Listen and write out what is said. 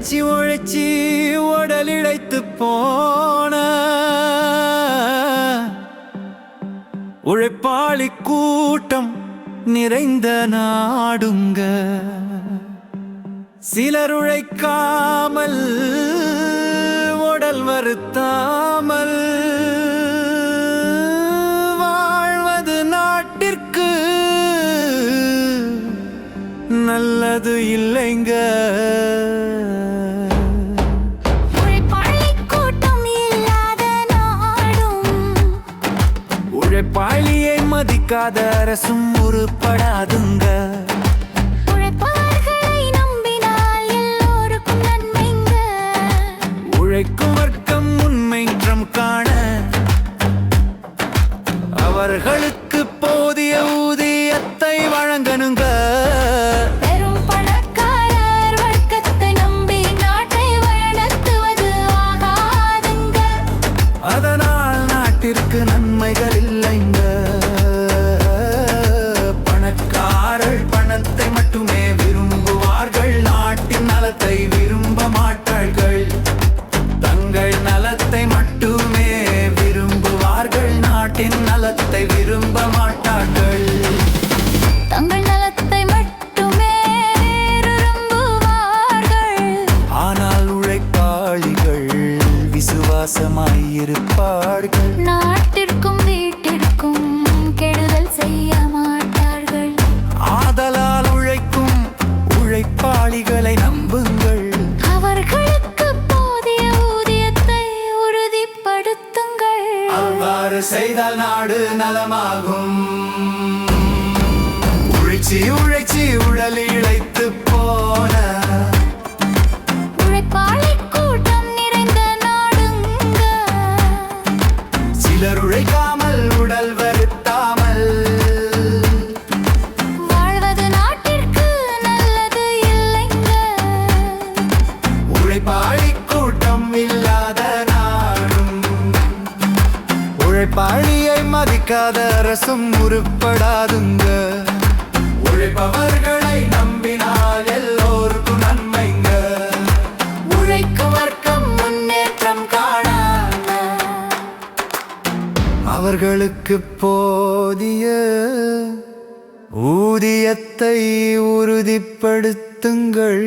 உழைச்சி உழைச்சி உடல் இழைத்து போன உழைப்பாளி கூட்டம் நிறைந்த நாடுங்க. சிலர் உழைக்காமல் உடல் வருத்தாமல் வாழ்வது நாட்டிற்கு நல்லது இல்லைங்க. உழைப்பாளியை மதிக்காத அரசும் உருப்படாதுங்க. உழைக்கும் வர்க்கம் முன்னேற்றம் காண. அவர்களுக்கு விசுவாசமாயிருப்பார்கள் நாட்டிற்கும் வீட்டிற்கும் கெடுதல் செய்ய மாட்டார்கள். ஆதலால் உழைக்கும் உழைப்பாளிகளை நம்புங்கள். அவர்களுக்கு போதிய ஊதியத்தை உறுதிப்படுத்துங்கள். அவ்வாறு செய்தால் நாடு நலமாகும். உழைச்சி உழைச்சி உடல் சிலர் உழைக்காமல் உடல் வருத்தாமல். வாழ்வது நாட்டிற்கு நல்லது இல்லைங்க. உழைப்பாளி கூட்டம் இல்லாத நாடும். உழைப்பாளியை மதிக்காத அரசும் உருப்படாதுங்க உழைப்பவர்களை நம்பினால் எல்லோருக்கும் நன்மைங்க. உழைக்கும் அவர்களுக்கு போதிய ஊதியத்தை உறுதிப்படுத்துங்கள்.